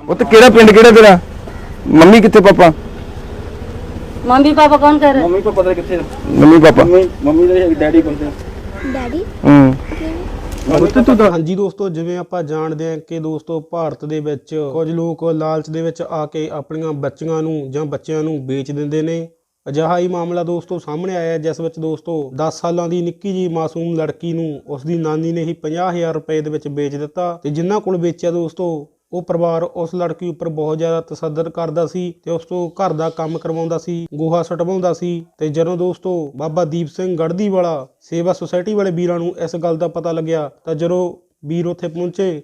ਉਹ ਤੇ ਕਿਹੜਾ ਪਿੰਡ ਕਿਹੜਾ ਤੇਰਾ ਮੰਮੀ ਕਿੱਥੇ ਪਾਪਾ मम्मी पापा कौन कर रहे ਮੰਮੀ ਪਾਪਾ ਦੇ ਕਿੱਥੇ ਆ? ਮੰਮੀ ਪਾਪਾ ਮੰਮੀ ਮੰਮੀ ਦੇ ਡੈਡੀ ਕੋਲ ਤੇ ਡੈਡੀ ਹੂੰ ਉੱਤੇ ਤੂੰ ਤਾਂ ਹਾਂਜੀ ਦੋਸਤੋ ਜਿਵੇਂ ਆਪਾਂ ਜਾਣਦੇ ਹਾਂ ਕਿ ਦੋਸਤੋ ਭਾਰਤ ਦੇ ਵਿੱਚ ਕੁਝ ਲੋਕ ਲਾਲਚ ਦੇ ਵਿੱਚ ਆ ਕੇ ਆਪਣੀਆਂ ਬੱਚੀਆਂ ਨੂੰ ਜਾਂ ਬੱਚਿਆਂ ਨੂੰ ਵੇਚ ਦਿੰਦੇ ਨੇ ਅਜਿਹਾ ਹੀ ਮਾਮਲਾ ਦੋਸਤੋ ਸਾਹਮਣੇ ਆਇਆ ਹੈ, ਜਿਸ ਵਿੱਚ ਦੋਸਤੋ 10 ਸਾਲਾਂ ਦੀ ਨਿੱਕੀ ਜੀ ਮਾਸੂਮ ਲੜਕੀ ਨੂੰ ਉਸ ਦੀ ਨਾਨੀ ਨੇ ਹੀ 50000 ਰੁਪਏ ਦੇ ਵਿੱਚ ਵੇਚ ਦਿੱਤਾ ਤੇ ਜਿਨ੍ਹਾਂ ਕੋਲ ਵੇਚਿਆ ਦੋਸਤੋ ਉਹ ਪਰਿਵਾਰ ਉਸ ਲੜਕੀ ਉੱਪਰ ਬਹੁਤ ਜ਼ਿਆਦਾ ਤਸੱਦਦ ਕਰਦਾ ਸੀ ਤੇ ਉਸ ਤੋਂ ਘਰ ਦਾ ਕੰਮ ਕਰਵਾਉਂਦਾ ਸੀ, ਗੋਹਾ ਸਟਵਾਉਂਦਾ ਸੀ ਤੇ ਜਦੋਂ ਦੋਸਤੋ ਬਾਬਾ ਦੀਪ ਸਿੰਘ ਗੜਦੀ ਵਾਲਾ ਸੇਵਾ ਸੁਸਾਇਟੀ ਵਾਲੇ ਵੀਰਾਂ ਨੂੰ ਇਸ ਗੱਲ ਦਾ ਪਤਾ ਲੱਗਿਆ ਤਾਂ ਜਦੋਂ ਵੀਰ ਉੱਥੇ ਪਹੁੰਚੇ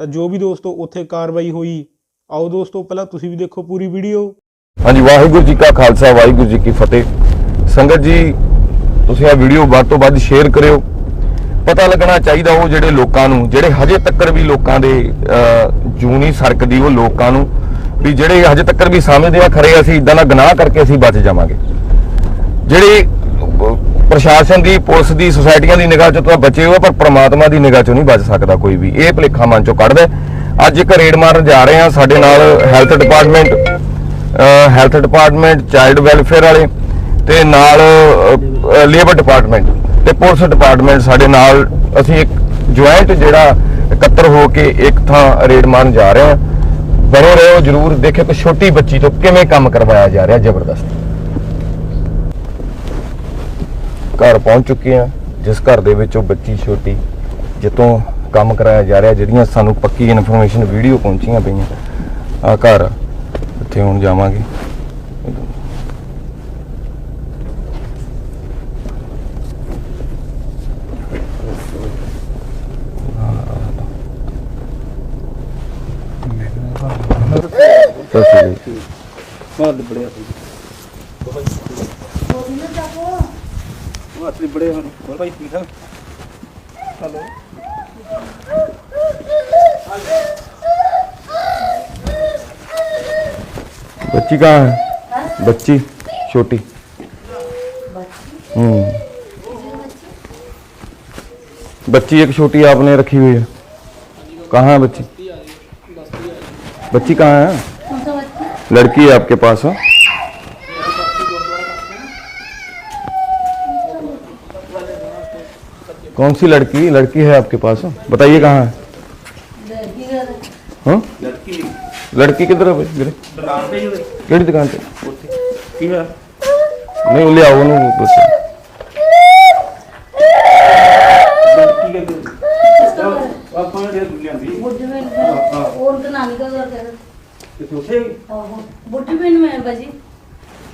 ਤਾਂ ਜੋ ਵੀ ਦੋਸਤੋ ਉੱਥੇ ਕਾਰਵਾਈ ਹੋਈ, ਆਓ ਦੋਸਤੋ ਪਹਿਲਾਂ ਤੁਸੀਂ ਵੀ ਦੇਖੋ ਪੂਰੀ ਵੀਡੀਓ। ਹਾਂਜੀ, ਵਾਹਿਗੁਰੂ ਜੀ ਕਾ ਖਾਲਸਾ, ਵਾਹਿਗੁਰੂ ਜੀ ਕੀ ਫਤਿਹ। ਸੰਗਤ ਜੀ, ਤੁਸੀਂ ਇਹ ਵੀਡੀਓ ਵੱਧ ਤੋਂ ਵੱਧ ਸ਼ੇਅਰ ਕਰਿਓ। ਪਤਾ ਲੱਗਣਾ ਚਾਹੀਦਾ ਉਹ ਜਿਹੜੇ ਲੋਕਾਂ ਨੂੰ, ਜਿਹੜੇ ਹਜੇ ਤੱਕ ਵੀ ਲੋਕਾਂ ਦੇ ਜੂਨੀ ਜੂੰ ਨਹੀਂ ਸਰਕਦੀ, ਉਹ ਲੋਕਾਂ ਨੂੰ ਵੀ ਜਿਹੜੇ ਹਜੇ ਤੱਕ ਵੀ ਸਮਝਦੇ ਆ, ਖਰੇ ਅਸੀਂ ਇਦਾਂ ਦਾ ਗੁਨਾਹ ਕਰਕੇ ਅਸੀਂ ਬਚ ਜਾਵਾਂਗੇ। ਜਿਹੜੇ ਪ੍ਰਸ਼ਾਸਨ ਦੀ, ਪੁਲਿਸ ਦੀ, ਸੁਸਾਇਟੀਆਂ ਦੀ ਨਿਗਾਹ ਚੋਂ ਤਾਂ ਬਚੇ ਹੋ ਪਰ ਪ੍ਰਮਾਤਮਾ ਦੀ ਨਿਗਾਹ ਚੋਂ ਨਹੀਂ ਬਚ ਸਕਦਾ ਕੋਈ ਵੀ। ਇਹ ਭਲੇਖਾ ਮਨ ਚੋਂ ਕੱਢਦਾ ਅੱਜ ਇੱਕ ਰੇਡ ਮਾਰਨ ਜਾ ਰਹੇ ਹਾਂ ਸਾਡੇ ਨਾਲ health department health department, child welfare ਵਾਲੇ ਤੇ ਨਾਲ ਲੇਬਰ ਡਿਪਾਰਟਮੈਂਟ। ਤੇ ਪੁਲਿਸ ਡਿਪਾਰਟਮੈਂਟ ਸਾਡੇ ਨਾਲ, ਅਸੀਂ ਇੱਕ ਜੁਆਇੰਟ ਜਿਹੜਾ ਇਕੱਤਰ ਹੋ ਕੇ ਇੱਕ ਥਾਂ ਰੇਡ ਮਾਰਨ ਜਾ ਰਹੇ ਹਾਂ। ਬਣੇ ਰਹੋ, ਜਰੂਰ ਦੇਖਿਓ ਕਿ ਛੋਟੀ ਬੱਚੀ ਤੋਂ ਕਿਵੇਂ ਕੰਮ ਕਰਵਾਇਆ ਜਾ ਰਿਹਾ ਜ਼ਬਰਦਸਤ। ਘਰ ਪਹੁੰਚ ਚੁੱਕੇ ਹਾਂ, ਜਿਸ ਘਰ ਦੇ ਵਿੱਚ ਉਹ ਬੱਚੀ ਛੋਟੀ ਜਿੱਤੋਂ ਕੰਮ ਕਰਾਇਆ ਜਾ ਰਿਹਾ, ਜਿਹੜੀਆਂ ਸਾਨੂੰ ਪੱਕੀ ਇਨਫੋਰਮੇਸ਼ਨ ਵੀਡੀਓ ਪਹੁੰਚੀਆਂ ਪਈਆਂ। ਆ ਘਰ, ਇੱਥੇ ਹੁਣ ਜਾਵਾਂਗੇ। सर बहुत बढ़िया बहुत बड़े बोल भाई मीठा हेलो बच्ची कहाँ है? बच्ची, छोटी। हम्म। बच्ची एक छोटी आपने रखी हुई है। कहाँ है बच्ची? बच्ची कहाँ है? लड़की है आपके पास है? कौन सी लड़की? लड़की है आपके पास हाँ? बताइए कहाँ है? हाँ? लड़की किधर है भाई? दुकान पे नहीं ले आओ ना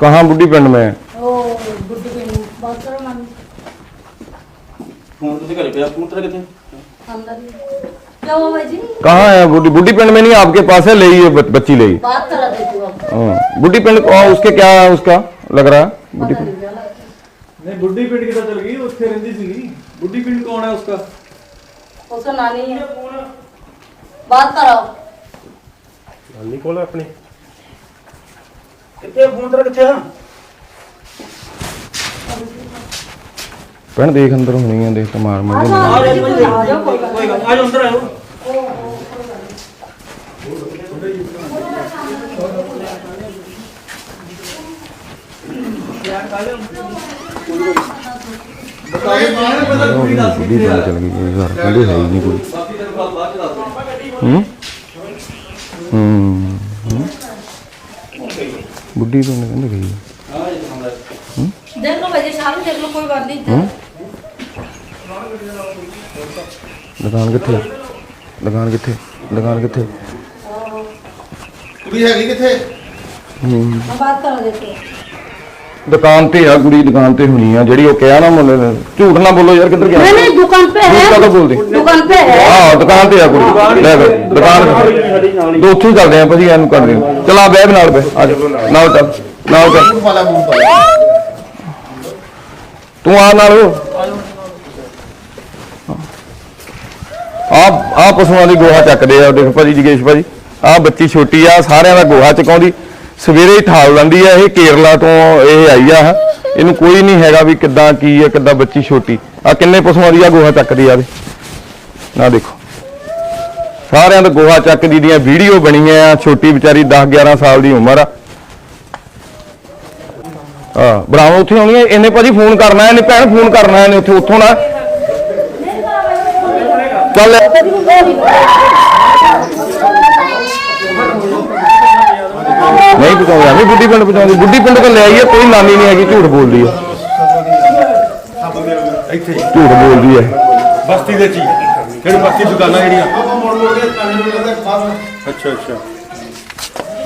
कहाँ बुढ़ी पिंड में? कहाँ है बुढ़ी बुढ़ी पिंड में नहीं आपके पास है ले ही है बच्ची ले ही हाँ, बुढ़ी पिंड उसके क्या है उसका? लग रहा है? बुढ़ी पिंड। बुढ़ी पिंड की तो चल गई? उसके रहती थी बुढ़ी पिंड कौन है उसका? उसका नानी है? बात कराओ। नानी कौन है अपनी? ਕਿੱਥੇ ਫੋਨ ਤੇਰਾ ਕਿੱਥੇ ਆ ਭੈਣ ਦੇਖ ਅੰਦਰ ਹੋਣੀ ਆ ਦੇਖ ਤਾਂ ਮਾਰ ਮਾਰ ਦੇ ਆ ਜਾ ਕੋਈ ਗੱਲ ਆ ਜਾ ਅੰਦਰ ਆਓ ਬਤਾਵੇ ਮਾਰੇ ਬਦਲ ਕੁੜੀ ਦੱਸ ਕੇ ਚਲ ਗਈ ਯਾਰ ਕਹਿੰਦੇ ਹੈ ਹੀ ਨਹੀਂ ਕੋਈ ਹੂੰ ਬੁੱਢੀ ਤੋਂ ਨਹੀਂ ਕਹਿੰਦੇ ਗਈ ਦੇਖ ਲਓ ਭਾਜੀ ਸਾਰਾ ਦੇਖ ਲਓ ਕੋਈ ਗੱਲ ਨਹੀਂ ਹੂੰ? ਦੁਕਾਨ ਕਿੱਥੇ ਦੁਕਾਨ ਕਿੱਥੇ? ਦੁਕਾਨ ਕਿੱਥੇ? ਕੁੜੀ ਹੈਗੀ ਕਿੱਥੇ? ਹੂੰ। ਬਾਤ ਕਰੋ ਦੇਖੋ। ਦੁਕਾਨ ਤੇ ਆ ਕੁੜੀ ਦੁਕਾਨ ਤੇ ਹੋਣੀ ਆ ਜਿਹੜੀ ਉਹ ਕਿਹਾ ਨਾ ਮੁੰਡੇ ਨੇ ਝੂਠ ਨਾ ਬੋਲੋ ਯਾਰ ਕਿੱਧਰ ਗਿਆ नहीं नहीं दुकान पे ਝੂਠ है ਕਦੋਂ ਬੋਲਦੇ दुकान पे है ਹਾਂ ਦੁਕਾਨ ਤੇ ਆ ਕੁੜੀ ਲੈ ਬੈ ਦੁਕਾਨ ਦੋ ਉੱਥੇ ਹੀ ਚੱਲਦੇ ਆ ਭਾਜੀ ਇਹਨੂੰ ਕਰਦੇ ਆ ਚਲ ਆ ਬਹਿ ਵੀ ਨਾਲ ਬੈ ਆ ਜਾ ਨਾਲ ਚੱਲ ਨਾਲ ਚੱਲ ਮੂੰਹ ਪਾਲਾ ਮੂੰਹ ਪਾਲਾ ਤੂੰ ਆ ਨਾਲ ਆ ਆ ਪਸ਼ੂਆਂ ਦੀ ਗੋਹਾ ਚੱਕਦੇ ਆ ਦੇਖ ਭਾਜੀ ਜਗੇਸ਼ ਭਾਜੀ ਆ ਬੱਚੀ ਛੋਟੀ ਆ ਸਾਰਿਆਂ ਦਾ ਗੋਹਾ ਚਕਾਉਂਦੀ ਸਵੇਰੇ ਹੀ ਠਾਲ ਲੈਂਦੀ ਆ, ਇਹ ਕੇਰਲਾ ਤੋਂ ਇਹ ਆਈ ਆ। ਇਹਨੂੰ ਕੋਈ ਨਹੀਂ ਹੈਗਾ ਵੀ ਕਿੱਦਾਂ ਕੀ ਆ, ਕਿੱਦਾਂ ਬੱਚੀ ਛੋਟੀ। ਆ ਕਿੰਨੇ ਪਸ਼ੂਆਂ ਦੀ ਆ, ਗੋਹਾ ਚੱਕਦੀ ਆ ਇਹਦੇ ਨਾ ਦੇਖੋ। ਸਾਰਿਆਂ ਦਾ ਗੋਹਾ ਚੱਕਦੀ ਦੀਆਂ ਵੀਡੀਓ ਬਣੀਆਂ ਆ, ਛੋਟੀ ਵਿਚਾਰੀ 10 11 ਸਾਲ ਦੀ ਉਮਰ ਆ। ਹਾਂ ਬਰਾਵੋ ਉੱਥੇ ਆਉਣੀ ਹੈ ਇਹਨੇ ਭਾਜੀ ਫੋਨ ਕਰਨਾ, ਇਹਨੇ ਭੈਣ ਫੋਨ ਕਰਨਾ, ਇਹਨੇ ਉੱਥੇ ਉੱਥੋਂ ਨਾ। ਚੱਲ ਪਹੁੰਚਾਉਂਦਾ ਨਹੀਂ ਬੁੱਢੀ ਪਿੰਡ ਪਹੁੰਚਾਉਂਦੀ। ਬੁੱਢੀ ਪਿੰਡ ਤੋਂ ਲੈ ਆਈ ਹੈ ਕੋਈ ਨਾਨੀ ਨਹੀਂ ਹੈਗੀ ਝੂਠ ਬੋਲਦੀ ਹੈ ਇੱਥੇ ਝੂਠ ਬੋਲਦੀ ਹੈ ਬਸਤੀ ਦੇ ਚ ਕਿਹੜੀ ਬਸਤੀ ਦੁਕਾਨਾਂ ਜਿਹੜੀਆਂ? ਅੱਛਾ ਅੱਛਾ।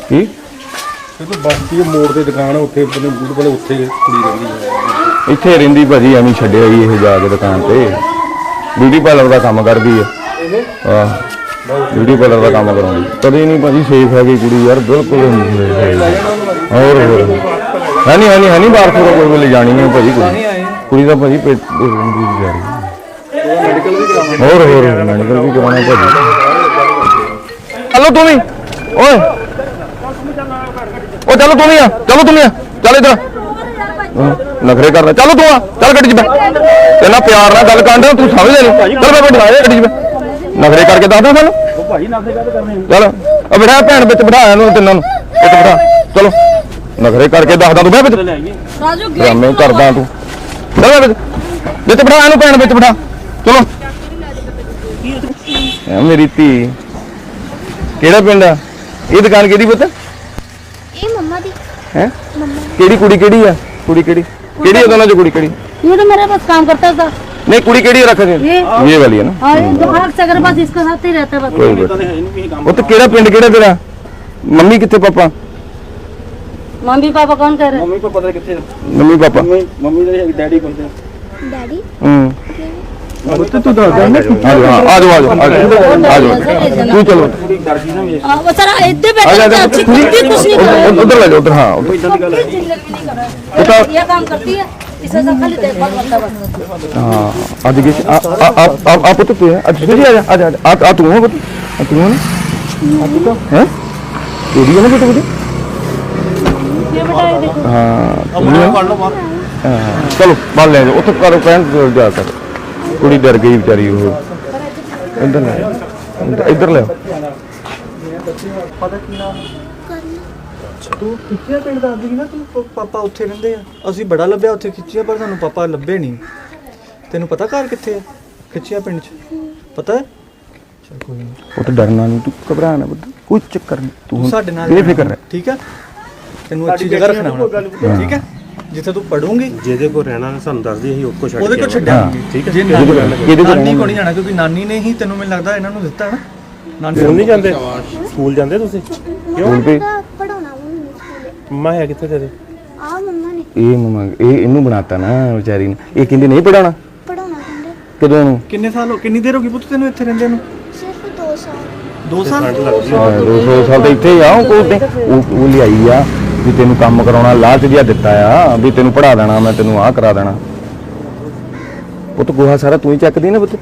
ਕੀ? ਇਹ ਤਾਂ ਬਸਤੀ ਦੇ ਮੋੜ ਤੇ ਦੁਕਾਨ ਆ ਉੱਥੇ ਆਪਣੇ ਬੂਟ ਵਾਲੇ ਉੱਥੇ ਕੁੜੀ ਰਹਿੰਦੀ ਹੈ ਇੱਥੇ ਰਹਿੰਦੀ ਭਾਜੀ ਐਵੇਂ ਛੱਡਿਆ ਹੀ ਇਹ ਜਾ ਕੇ ਦੁਕਾਨ ਤੇ। ਬਿਊਟੀ ਪਾਰਲਰ ਦਾ ਕੰਮ ਕਰਦੀ ਹੈ ਆਹ। ਬਿਊਟੀ ਪਾਰਲਰ ਦਾ ਕੰਮ ਕਰਾਉਂਦੀ। ਕਦੇ ਨਹੀਂ ਭਾਜੀ ਸੇਫ ਹੈਗੀ ਕੁੜੀ ਯਾਰ, ਬਿਲਕੁਲ ਨਹੀਂ safe ਹੈਗੀ। ਹੋਰ ਹੋਰ। ਹੈ ਨਹੀਂ ਹੈ ਨਹੀਂ ਹੈ ਨਹੀਂ ਬਾਹਰ ਤੋਂ ਕੋਈ ਵੇਲੇ ਜਾਣੀ ਹੈ ਭਾਜੀ ਕੁੜੀ ਕੁੜੀ ਦਾ ਭਾਜੀ ਪੇਟ ਦੀ ਜਾ ਰਹੀ। ਹੋਰ ਹੋਰ ਮੈਡੀਕਲ ਵੀ ਕਰਾਉਣਾ ਭਾਜੀ। ਚਲੋ ਤੂੰ ਵੀ। ਓਏ। ਉਹ ਚਲੋ ਤੂੰ ਵੀ ਆ। ਚਲੋ ਤੂੰ ਵੀ ਆ। ਚੱਲ ਇਧਰ। ਨਖਰੇ ਕਰਨਾ। ਚਲੋ ਤੂੰ ਆ। ਚੱਲ ਗੱਡੀ 'ਚ ਬੈ ਇਹਨਾਂ ਪਿਆਰ ਨਾਲ ਗੱਲ ਕਰਨ ਤੂੰ ਸਮਝ ਲੈ ਚੱਲ ਬੈ ਬਿਠਾ ਗੱਡੀ 'ਚ ਬੈ ਨਖਰੇ ਕਰਕੇ ਦੱਸਦਾ ਸਾਨੂੰ ਉਹ ਭਾਈ ਨਾਲ ਦੇ ਗੱਲ ਕਰਨੇ ਚੱਲ ਆ ਬਿਠਾ ਭੈਣ ਵਿੱਚ ਬਿਠਾ ਇਹਨੂੰ ਤਿੰਨਾਂ ਨੂੰ ਉੱਤੇ ਬਿਠਾ ਚਲੋ ਨਖਰੇ ਕਰਕੇ ਦੱਸਦਾ ਤੂੰ ਬੈ ਵਿੱਚ ਰਾਜੂ ਡਰਾਮੇ ਕਰਦਾ ਤੂੰ ਚੱਲ ਬੈ ਵਿੱਚ ਜਿੱਥੇ ਬਿਠਾ ਇਹਨੂੰ ਭੈਣ ਵਿੱਚ ਬਿਠਾ ਚਲੋ ਐ ਮੇਰੀ ਧੀ ਕਿਹੜਾ ਪਿੰਡ ਆ ਇਹ ਦੁਕਾਨ ਕਿਹਦੀ ਪੁੱਤ ਇਹ ਮੰਮਾ ਦੀ ਹੈ ਕਿਹੜੀ ਕੁੜੀ ਕਿਹੜੀ ਆ ਕੁੜੀ ਕਿਹੜੀ ਕਿਹੜੀ ਆ ਦੋਨਾਂ ਚ ਕੁੜੀ ਕਿਹੜੀ ये तो मेरे पास काम करता था नहीं कुड़ी केड़ी रख दे ये, ये वाली है ना? हाँ तो सगर बस इसके साथ ही रहता है कोई बात वो तो केड़ा पिंड केड़ा तेरा? मम्मी किथे पापा? मम्मी पापा कौन कह रहे मम्मी को पता किथे। Mummy papa? मम्मी डैडी कौन थे डैडी। हम्म। तो तो दादा ने हाँ, आ जाओ आ जाओ आ जाओ तू चलो। वो सारा इधर बैठा कुछ नहीं उधर ले उधर हाँ उधर। ये काम करती है। ਹਾਂ ਚਲੋ, ਬਾਹਰ ਲੈ ਜਾਓ। ਉੱਥੇ ਕਰੋ ਕਹਿਣ ਜਾ ਕਰ ਕੁੜੀ ਡਰ ਗਈ ਵਿਚਾਰੀ ਉਹ। ਇੱਧਰ ਲੈ ਇੱਧਰ ਲੈ ਪਤਾ ਕੀ ਨਾਮ ਤੂੰ ਖਿੱਚਿਆ ਪਿੰਡ ਦੱਸਦੀ ਸੀ ਨਾ ਤੂੰ ਪ- ਪਾਪਾ ਉੱਥੇ ਰਹਿੰਦੇ ਆ। ਅਸੀਂ ਬੜਾ ਲੱਭਿਆ ਉੱਥੇ ਖਿੱਚਿਆ ਪਰ ਸਾਨੂੰ ਪਾਪਾ ਲੱਭੇ ਨਹੀਂ ਤੈਨੂੰ ਪਤਾ ਘਰ ਕਿੱਥੇ ਆ? ਖਿੱਚਿਆ ਪਿੰਡ ਚ। ਪਤਾ? ਹੈ ਚਲ ਕੋਈ ਨਹੀਂ ਉਹ ਤਾਂ ਡਰਨਾ ਨਹੀਂ ਤੂੰ ਘਬਰਾ ਨਾ ਬੱਦ ਕੋਈ ਚੱਕਰ ਨਹੀਂ ਤੂੰ ਸਾਡੇ ਨਾਲ ਇਹ ਫਿਕਰ ਹੈ ਠੀਕ ਹੈ ਤੈਨੂੰ ਅੱਛੀ ਜਗ੍ਹਾ ਰੱਖਣਾ ਹੁਣ। ਠੀਕ ਹੈ ਜਿੱਥੇ ਤੂੰ ਪੜੂੰਗੀ ਜਿਹਦੇ ਕੋਲ ਰਹਿਣਾ ਨੇ ਸਾਨੂੰ ਦੱਸਦੀ ਅਸੀਂ ਉਹ ਕੋ ਛੱਡ ਉਹਦੇ ਕੋਲ ਛੱਡਾਂਗੇ। ਠੀਕ ਹੈ ਜੇ ਜਿਹਦੇ ਕੋਲ- ਨਾਨੀ ਕੋਲ ਨਹੀਂ ਜਾਣਾ ਕਿਉਂਕਿ ਨਾਨੀ ਨੇ ਹੀ ਤੈਨੂੰ ਮੈਨੂੰ ਲੱਗਦਾ ਇਹਨਾਂ ਨੂੰ ਦਿੱਤਾ ਨਾ। ਨਾਨੀ ਸਕੂਲ ਨਹੀਂ ਜਾਂਦੇ? ਸਕੂਲ ਜਾਂਦੇ ਤੁਸੀਂ? ਤੇ ਪੜਾਉਣਾ ਮੰਮਾ ਹੈ ਕਿੱਥੇ ਤੇਰੇ? ਆ ਮੰਮਾ ਨੇ। ਇਹ ਮਮਾ ਇਹ ਇਹਨੂੰ ਬਣਾਤਾ ਨਾ ਵਿਚਾਰੀ ਨੇ। ਇਹ ਕਹਿੰਦੀ ਨਹੀਂ ਪੜਾਉਣਾ ਪੜਾਉਣਾ ਕਹਿੰਦੇ। ਕਦੋਂ ਨੂੰ? ਕਿੰਨੇ ਸਾਲ ਹੋ ਕਿੰਨੀ ਦੇਰ ਹੋ ਗਈ ਪੁੱਤ ਤੈਨੂੰ ਇੱਥੇ ਰਹਿੰਦੇ ਨੂੰ? ਸਿਰਫ 2 ਸਾਲ। 2 ਸਾਲ? ਹਾਂ, ਦੋ ਸੌ ਸਾਲ ਤਾਂ ਇੱਥੇ ਹੀ ਆ ਉਹ ਕੋਲ ਤੇ ਉਹ ਉਹ ਲਿਆਈ ਆ ਵੀ ਤੈਨੂੰ ਕੰਮ ਕਰਾਉਣਾ ਲਾਲਚ ਜਿਹਾ ਦਿੱਤਾ ਆ ਵੀ ਤੈਨੂੰ ਪੜਾ ਦੇਣਾ ਮੈਂ ਤੈਨੂੰ ਆਹ ਕਰਾ ਦੇਣਾ। ਪੁੱਤ ਗੋਹਾ ਸਾਰਾ ਤੂੰ ਹੀ ਚੱਕਦੀ ਨਾ ਪੁੱਤ?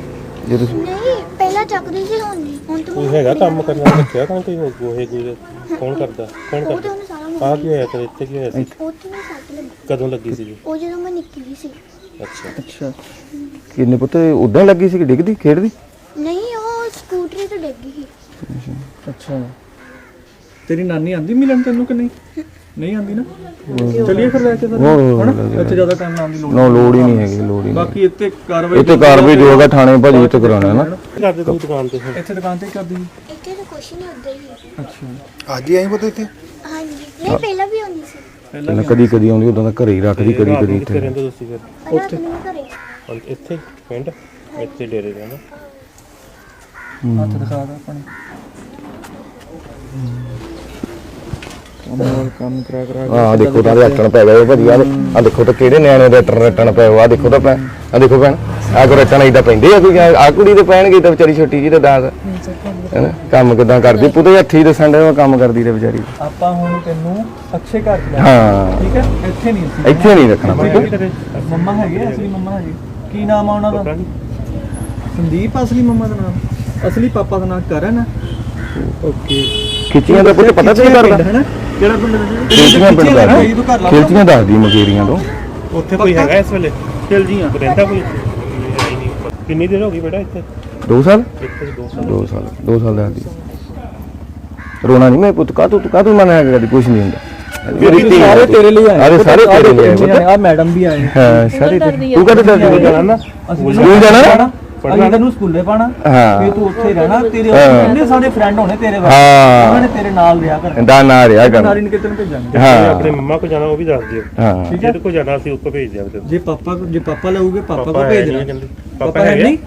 ਜੇ ਤੁਸੀਂ ਨਹੀਂ ਪਹਿਲਾਂ ਚੱਕਦੀ ਸੀ ਹੁਣ ਨਹੀਂ। ਹੁਣ ਕੋਈ ਤੂੰ ਹੈਗਾ ਕੰਮ ਕਰਨਾ ਰੱਖਿਆ ਤਾਂ ਕੋਈ ਕੋਈ ਕੋਈ ਕੌਣ ਕਰਦਾ? ਕੌਣ ਕਰਦਾ? ਆ ਕੀ ਹੋਇਆ ਤੇਰੇ? ਇੱਥੇ ਕੀ ਹੋਇਆ ਸੀ? ਸੱਟ ਲੱਗੀ। ਕਦੋਂ ਲੱਗੀ ਸੀ ਉਹ ਜਦੋਂ ਮੈਂ ਨਿੱਕੀ ਜਿਹੀ ਸੀ। ਅੱਛਾ। ਅੱਛਾ। ਕਿੰਨੇ ਪੁੱਤ ਉਦਾਂ ਲੱਗੀ ਸੀ ਕਿ ਡਿੱਗਦੀ ਖੇਡਦੀ? ਨਹੀਂ ਉਹ ਸਕੂਟਰੀ ਤੋਂ ਡਿੱਗ ਗਈ। ਅੱਛਾ। ਤੇਰੀ ਨਾਨੀ ਆਂਦੀ ਮਿਲਣ ਤੈਨੂੰ ਕਿ ਨਹੀਂ? ਨਹੀਂ ਆਂਦੀ ਨਾ? ਚਲਿਏ ਫਿਰ ਲੈ ਕੇ ਲੈ ਕੇ ਇੱਥੇ ਜ਼ਿਆਦਾ ਟਾਈਮ ਲਾਉਣ ਦੀ ਲੋੜ ਨਾ ਲੋੜ ਹੀ ਨਹੀਂ ਹੈਗੀ ਲੋੜ ਹੀ ਨਹੀਂ। ਬਾਕੀ ਇੱਥੇ ਕਾਰਵਾਈ ਇੱਥੇ ਕਾਰਵਾਈ ਜੋ ਹੈਗਾ ਥਾਣੇ ਭਾਜੀ ਇੱਥੇ ਕਰਾਉਣਾ ਨਾ। ਕਰਦੇ ਤੂੰ ਦੁਕਾਨ ਤੇ ਹੁਣ ਇੱਥੇ ਦੁਕਾਨ ਤੇ ਹੀ ਕਰਦੀ। ਸੀ ਇੱਥੇ ਤਾਂ ਕੁਛ ਨਹੀਂ ਉੱਧਰ ਹੀ। ਅੱਛਾ। ਅੱਜ ਹੀ ਆਈ ਪਤਾ ਇੱਥੇ? ਹਾਂਜੀ। ਨਹੀਂ ਪਹਿਲਾਂ ਵੀ ਆਉਂਦੀ ਸੀ। ਪਹਿਲਾਂ ਕਦੀ ਕਦੀ ਆਉਂਦੀ ਉਦੋਂ ਤਾਂ ਘਰੇ ਹੀ ਰੱਖਦੀ ਕਦੀ ਕਦੀ ਕਿੱਥੇ ਇੱਥੇ। ਰਹਿੰਦੇ ਤੁਸੀਂ ਫਿਰ? ਰਾਤ ਨੂੰ ਮੈਂ ਘਰੇ। ਹੁਣ ਇੱਥੇ ਪਿੰਡ? ਇੱਥੇ ਡੇਰੇ ਰਹਿਣਾ ਹੱਥ ਦਿਖਾ ਦਾ ਆਪਣੇ। ਕਮਾਲ ਕੰਮ ਕਰਾ ਕਰਾ ਆਹ ਦੇਖੋ ਤਾਂ ਰੱਟਣ ਪੈ ਗਏ ਭਾਜੀ ਆ ਆ ਦੇਖੋ ਤਾਂ ਕਿਹੜੇ ਨਿਆਣੇ ਦੇ ਰੱਟਣ ਰੱਟਣ ਪਏ ਆ ਦੇਖੋ ਤਾਂ ਭੈਣ। ਆ ਦੇਖੋ ਭੈਣ ਆ ਕੋ ਰੱਟਣ ਇਦਾਂ ਪੈਂਦੇ ਆ ਕੋਈ ਆ ਕੁੜੀ ਤੇ ਪੈਣਗੇ ਤਾਂ ਵਿਚਾਰੀ ਛੋਟੀ ਜੀ ਤੇ ਦਾਸ। ਹੈਨਾ ਕੰਮ ਕਿਦਾਂ ਕਰਦੀ? ਪੁੱਤੇ ਹੱਥੀ ਦੱਸਣ ਦੇ ਕੰਮ ਕਰਦੀ ਤੇ ਵਿਚਾਰੀ। ਆਪਾਂ ਹੁਣ ਤੈਨੂੰ ਅੱਛੇ ਘਰ ਚ ਲੈ ਹਾਂ। ਠੀਕ ਹੈ? ਇੱਥੇ ਨਹੀਂ ਅਸੀਂ ਇੱਥੇ ਨਹੀਂ ਰੱਖਣਾ ਪੁੱਤ। ਤੇਰੇ ਮੰਮਾ ਹੈਗੇ ਅਸਲੀ ਮੰਮਾ ਹੈਗੇ। ਕੀ ਨਾਮ ਆ ਉਹਨਾਂ ਦਾ? ਸੰਦੀਪ ਅਸਲੀ ਮੰਮਾ ਦਾ ਨਾਮ? ਅਸਲੀ ਪਾਪਾ ਦਾ ਨਾਮ ਕਰਨ। ਹੈ ਓਕੇ। ਖਿੱਚੀਆਂ ਦਾ ਪੁੱਤ ਪਤਾ ਕੀ ਕਰਦਾ ਹੈ ਨਾ? ਕਿਹੜਾ ਪਿੰਡ ਦਾ? ਖਿਲਚੀਆਂ ਪਿੰਡ ਦਾ। ਖਿਲਚੀਆਂ ਦੱਸਦੀ ਮਕੇਰੀਆਂ ਤੋਂ। ਉੱਥੇ ਕੋਈ ਹੈਗਾ ਇਸ ਵੇਲੇ? ਚਲ ਜੀ ਆ ਰਹਿੰਦਾ ਕੋਈ ਕਿੰਨੀ ਦੇਰ ਹੋ ਗਈ ਬੇਟਾ ਇੱਥੇ? 2 ਸਾਲ? ਇੱਕ ਤੇ ਦੋ ਸਾਲ। 2 ਸਾਲ 2 ਸਾਲ ਦਾ ਦੀ ਰੋਣਾ ਨਹੀਂ ਮੈਂ ਪੁੱਤ ਕਾ ਤੂੰ ਕਾ ਤੂੰ ਮਨਾ ਕਦੀ ਕੁਝ ਨਹੀਂ ਹੁੰਦਾ। ਸਾਰੇ ਤੇਰੇ ਲਈ ਆਏ। ਅਰੇ ਸਾਰੇ ਤੇਰੇ ਲਈ ਆਏ। ਆ ਮੈਡਮ ਵੀ ਆਏ। ਹਾਂ ਸਾਰੇ ਤੂੰ ਕਦੇ ਪੁੱਤ? ਜਾਣਾ ਨਾ? ਸਕੂਲ ਜਾਣਾ? ਅਸੀਂ ਤੈਨੂੰ ਸਕੂਲੇ ਪਾਣਾ। ਹਾਂ। ਫੇ ਤੂੰ ਉੱਥੇ ਰਹਿਣਾ। ਤੇਰੇ। ਕਿੰਨੇ ਸਾਰੇ ਫਰੈਂਡ ਹੋਣੇ ਤੇਰੇ ਵਾਲੇ ਹਾਂ। ਉਹਨਾਂ ਨੇ ਤੇਰੇ ਨਾਲ ਰਿਹਾ ਕਰ। ਦਾ ਨਾ ਰਿਹਾ ਕਰ। ਨਾਰੀ ਨਿਕੇਤਨ ਭੇਜਾਂਗੇ ਹਾਂ। ਆਪਣੇ ਮੰਮਾ ਕੋ ਜਾਣਾ ਉਹ ਵੀ ਦੱਸ ਦਿਓ। ਹਾਂ। ਜਿਹਦੇ ਕੋ ਜਾਣਾ ਸੀ ਉੱਕੋ ਭੇਜ ਦਿਆ। ਜੇ ਪਾਪਾ ਜੇ ਪਾਪਾ ਲਾਉਗੇ ਪਾਪਾ ਕੋ ਪਾਪਾ ਭੇਜ ਹੈ ਦੇਣਾ ਨਹੀਂ ਕਹਿੰਦੇ। ਪਾਪਾ ਪਾਪਾ ਹੈ ਹੈਗੇ? ਨਹੀਂ?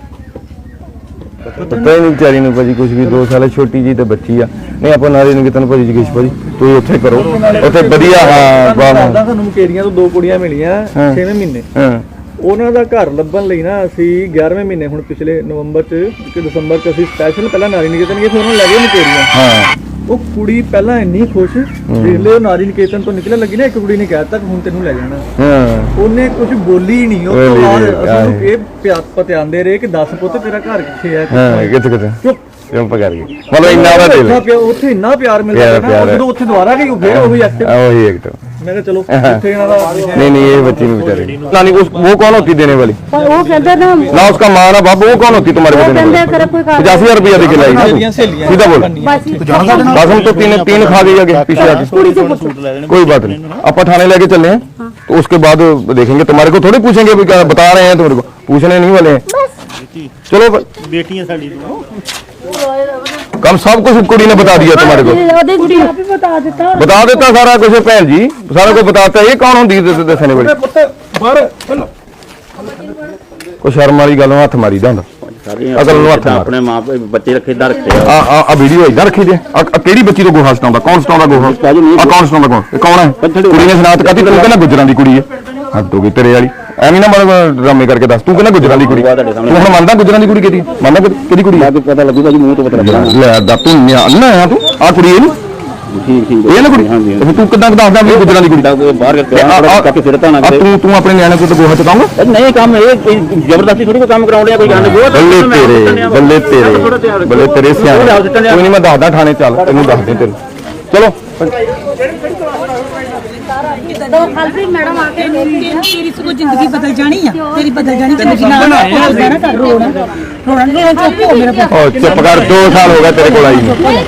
ਪਤਾ ਹੀ ਨਹੀਂ ਵਿਚਾਰੀ ਨੂੰ ਭਾਜੀ ਕੁਝ ਵੀ 2 ਸਾਲ ਛੋਟੀ ਜੀ ਤੇ ਬੱਚੀ ਆ। ਨਹੀਂ ਆਪਾਂ ਨਾਰੀ ਨੂੰ ਕਿਤਨ ਭਾਜੀ ਜਗੇਸ਼ ਭਾਜੀ ਤੁਸੀਂ ਉੱਥੇ ਕਰੋ। ਉੱਥੇ ਵਧੀਆ ਹਾਂ ਦੱਸਦਾ ਬਾਹਰ ਤੁਹਾਨੂੰ ਮੁਕੇਰੀਆਂ ਤੋਂ ਦੋ ਕੁੜੀਆਂ ਮਿਲੀਆਂ ਹਾਂ। 6ਵੇਂ ਮਹੀਨੇ। ਹਾਂ। ਉਹਨਾਂ ਦਾ ਘਰ ਲੱਭਣ ਲਈ ਨਾ ਅਸੀਂ 11ਵੇਂ ਮਹੀਨੇ ਹੁਣ ਪਿਛਲੇ ਨਵੰਬਰ ਚ ਕਿ ਦਸੰਬਰ ਚ ਅਸੀਂ ਸਪੈਸ਼ਲ ਪਹਿਲਾਂ ਨਾਰੀ ਨਿਕੇਤਨ ਗਏ ਫਿਰ ਉਹਨਾਂ ਲੈ ਗਏ ਮੁਕੇਰੀਆਂ। ਹਾਂ। ਉਹ ਕੁੜੀ ਪਹਿਲਾਂ ਇੰਨੀ ਖੁਸ਼ ਦੇਖ ਲਿਓ ਨਾਰੀ ਨਿਕੇਤਨ ਤੋਂ ਨਿਕਲਣ ਲੱਗੀ ਨਾ ਇੱਕ ਕੁੜੀ ਨੇ ਕਹਿਤਾ ਕਿ ਹੁਣ ਤੈਨੂੰ ਲੈ ਜਾਣਾ। ਹਾਂ। ਉਹਨੇ ਕੁਝ ਬੋਲੀ ਹੀ ਨਹੀਂ ਉਹ ਤੋਂ ਬਾਅਦ ਅਸੀਂ ਨੂੰ ਇਹ ਪਿਆਸ ਪਤਿਆਂਦੇ ਰਹੇ ਕਿ ਦੱਸ ਪੁੱਤ ਤੇਰਾ ਘਰ ਕਿੱਥੇ ਹੈ ਹਾਂ ਕਿੱਥੇ ਕਿੱਥੇ? ਚੁੱਪ। ਚੁੱਪ ਗਈ ਮਤਲਬ ਇੰਨਾ ਉਹਦਾ ਦੇ ਉੱਥੇ ਇੰਨਾ ਪਿਆਰ ਮਿਲਦਾ ਨਾ ਜਦੋਂ ਉੱਥੇ ਦੁਬਾਰਾ ਗਈ ਉਹ ਫੇਰ ਉਹੀ ਐਕਟ ਉਹੀ ਐਕਟ मैं कहा चलो इत्थे इना दा नहीं नहीं ये बच्ची में बेचारे नानी उस वो कौन होती देने वाली पर वो कहते ना ना उसका माँ ना बाप वो कौन होती तुम्हारे को देने वाली पचास हजार रुपया देके लाई ना तू। सीधा बोल बस हम तो तीन तीन खा गई आगे पीछे आके कोई बात नहीं अपन थाने लेके चले हैं तो उसके बाद देखेंगे तुम्हारे को थोड़ी पूछेंगे भी क्या बता रहे हैं तुम्हारे को पूछने नहीं वाले हैं चलो बेटियां साड़ी कम सब कुछ कुड़ी ने बता दिया तुम्हारे को ਉਹਦੇ ਕੁੜੀ ਆਪ ਹੀ ਬਤਾ ਦਿੱਤਾ बता देता सारा कुछ भैन जी सारा कुछ बताता ये कौन होंगी दस- दसने वाली ਕੋਈ ਸ਼ਰਮ ਵਾਲੀ ਗੱਲ ਨੂੰ ਹੱਥ ਮਾਰੀਦਾ ਹੁੰਦਾ ਸਾਰੀਆਂ ਅਗਲ ਨੂੰ ਹੱਥ ਮਾਰ। ਆਪਣੇ ਮਾਂ ਪਿਓ ਬੱਚੇ ਰੱਖੇ ਦਾ ਰੱਖੇ ਆ ਆ ਆ ਆ ਵੀਡੀਓ ਇਦਾਂ ਰੱਖੀ ਜੇ ਆ ਆ ਕਿਹੜੀ ਬੱਚੀ ਤੋਂ ਗੋਹਾ ਸਟਾਉਂਦਾ ਕੌਣ ਸਟਾਉਂਦਾ ਗੋਹਾ ਭਾਜੀ ਨਹੀਂ। ਆ ਕੌਣ ਸਟਾਉਂਦਾ ਕੌਣ ਇਹ ਕੌਣ ਹੈ ਕੁੜੀ ਨੇ ਸਨਾਤ ਕਰਤੀ ਤੈਨੂੰ ਕਹਿੰਦਾ ਗੁਜਰਾਂ ਦੀ ਕੁੜੀ ਹੈ ਹੱਦ ਹੋ ਗਈ ਤੇਰੇ ਵਾਲੀ ਐਵੇਂ ਨਾ ਮਤਲਬ ਡਰਾਮੇ ਕਰਕੇ ਦੱਸ ਤੂੰ ਕਹਿੰਦਾ ਗੁਜਰਾਂ ਦੀ ਕੁੜੀ। ਤੂੰ ਹੁਣ ਮੰਨਦਾ ਗੁਜਰਾਂ ਦੀ ਕੁੜੀ ਕਿਹਦੀ? ਮੰਨਦਾ ਕਿ- ਕਿਹਦੀ ਕੁੜੀ? ਬਾਕੀ ਪਤਾ ਲੱਗੂਗਾ ਜੀ ਮੂੰਹ ਤੋਂ ਪਤਾ ਲੱਗਣਾ ਲੈ ਦਾ ਤੂੰ ਨਿਆ ਨਾ ਆ ਤੂੰ? ਆ ਕੁੜੀ ਇਹ ਨੀ ਠੀਕ ਠੀਕ। ਇਹ ਨਾ ਕੁੜੀ? ਹਾਂਜੀ ਤੇ ਫਿਰ ਤੂੰ ਕਿੱਦਾਂ ਦੱਸਦਾ ਵੀ ਗੁਜਰਾਂ ਦੀ ਕੁੜੀ? ਤਾਂ ਬਾਹਰ ਤੇ ਆ- ਆ- ਕਾਫੀ ਸਿਰਤਾ ਨਾ ਆ ਕਰੇ ਤੂੰ ਤੂੰ ਆਪਣੇ ਨਿਆਣੇ ਕੋਲ ਗੋਹਾ ਚਕਾਉਂਗਾ ਨਹੀਂ ਕੰਮ ਇਹ ਜ਼ਬਰਦਸਤੀ ਥੋੜੀ ਕੰਮ ਕਰਾਉਣ ਡਿਆ ਕੋਈ ਗੱਲ ਨਹੀਂ। ਬੱਲੇ ਤੇਰੇ ਬੱਲੇ ਤੇਰੇ ਬੱਲੇ ਤੇਰੇ ਸਿਆਣੇ। ਕੋਈ ਨਹੀਂ ਮੈਂ ਦੱਸਦਾ ਥਾਣੇ ਚੱਲ ਤੈਨੂੰ ਦੱਸ ਦੇ ਤੈਨੂੰ ਚਲੋ। ਦੋ ਖਾਲਸੀ ਮੈਡਮ ਆ ਕੇ ਤੇਰੀ ਸਗੋਂ ਜ਼ਿੰਦਗੀ ਬਦਲ ਜਾਣੀ ਆ। ਤੇਰੀ ਬਦਲ ਜਾਣੀ ਤੈਨੂੰ ਜਿਨਾ ਨਾ ਕਰ ਰੋਣਾ। ਰੋਣਾ ਰੋਣਾ ਚੁੱਪ ਹੋ ਚੁੱਪ 2 ਸਾਲ ਹੋ ਗਏ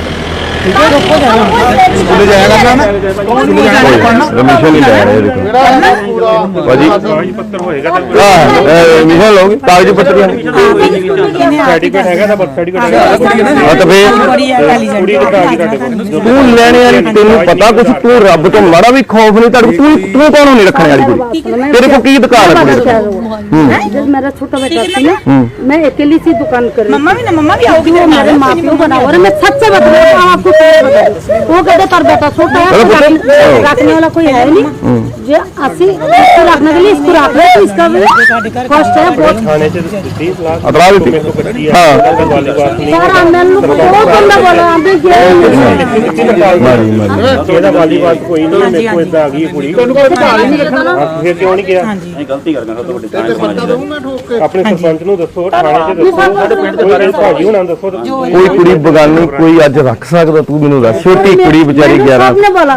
ਤੇਰੇ ਕੋਲ ਆਈ ਨੂੰ ਸਕੂਲੇ ਜਾਇਆ ਕਰਨਾ ਨਾ ਰਮਿਸ਼ਨ ਨਹੀਂ ਲੈ ਰਹੇ ਇਹਦੇ ਕੋਲ ਭਾਜੀ ਕਾਗਜ਼ ਪੱਤਰ ਹੋਏਗਾ ਤਾਂ ਹਾਂ ਰਮਿਸ਼ਨ ਲਓਗੇ ਕਾਗਜ਼ ਪੱਤਰ ਹੀ ਸਰਟੀਫਿਕੇਟ ਹੈਗਾ ਤਾਂ ਬਰਥ ਸਰਟੀਫਿਕੇਟ ਹੈਗਾ ਹਾਂ ਤਾਂ ਫੇਰ ਬੜੀ ਇੰਟੈਲੀਜੈਂਟ ਕੁੜੀ ਦੇ ਕਾਗਜ਼ ਤੁਹਾਡੇ ਕੋਲ ਤੂੰ ਲੈਣੇ ਵਾਲੀ ਤੈਨੂੰ ਪਤਾ ਕੁਛ ਤੂੰ ਰੱਬ ਤੋਂ ਮਾਰਾ ਵੀ ਖੌਫ ਨਹੀਂ ਤੜ ਤੂੰ ਤੂੰ ਕੌਣ ਨਹੀਂ ਰੱਖਣ ਵਾਲੀ ਕੁੜੀ ਤੇਰੇ ਕੋਲ ਕੀ ਅਧਿਕਾਰ ਹੈ ਕੁੜੀ ਦਾ जब मेरा छोटा बेटा था ना मैं अकेली सी दुकान कर रही ਮੰਮਾ ਵੀ ਨਾ ਮੰਮਾ ਵੀ ਆਉਗੀ थी वो मेरे माँ प्यो बना और मैं सच से बता रही हूँ आपको सच बता रही हूँ। वो कहते पर बेटा छोटा है चलो तो पुत्र। रखने- रखने वाला कोई है नहीं जो अस्सी इसको रखने के लिए इसको रख रहे तो इसका भी कॉस्ट है बहुत ਥਾਣੇ 'ਚ ਦਿੱਤੀ ਸਲਾਹ ਅਤਰਾ ਦਿੱਤੀ ਮੇਰੇ ਕੋਲ ਬੱਚੀ ਹਾਂ। ਹੈ ਉਹਦਾ ਵਾਲੀ ਬਾਤ ਨਹੀਂ सारा अंदर लोग बहुत बंदा बोला अभी क्या ਮਾਰੀ ਮਾਰੀ ਇਹਦਾ ਵਾਲੀ ਬਾਤ ਕੋਈ ਨਹੀਂ ਮੇਰੇ ਕੋਲ ਇਦਾਂ ਆ ਗਈ ਹੈ ਕੁੜੀ ਹਾਂ, ਫਿਰ ਕਿਉਂ ਨਹੀਂ ਗਿਆ ਨਹੀਂ ਗਲਤੀ ਕਰ ਗਿਆ ਸਭ ਤੋਂ ਵੱਡੀ ਤਾਂ ਸਮਾਜ ਦੀ ਆਪਣੇ ਸਰਪੰਚ ਨੂੰ ਦੱਸੋ ਥਾਣੇ 'ਚ ਦੱਸੋ ਸਾਡੇ ਪਿੰਡ ਦੇ ਭਾਜੀ ਹੁਣਾਂ ਨੂੰ ਦੱਸੋ ਕੋਈ ਕੁੜੀ ਬਗਾਨੀ ਕੋਈ ਅੱਜ ਰੱਖ ਸਕਦਾ ਤੂੰ ਮੈਨੂੰ ਦੱਸ ਛੋਟੀ ਕੁੜੀ ਵਿਚਾਰੀ 11 सबने बोला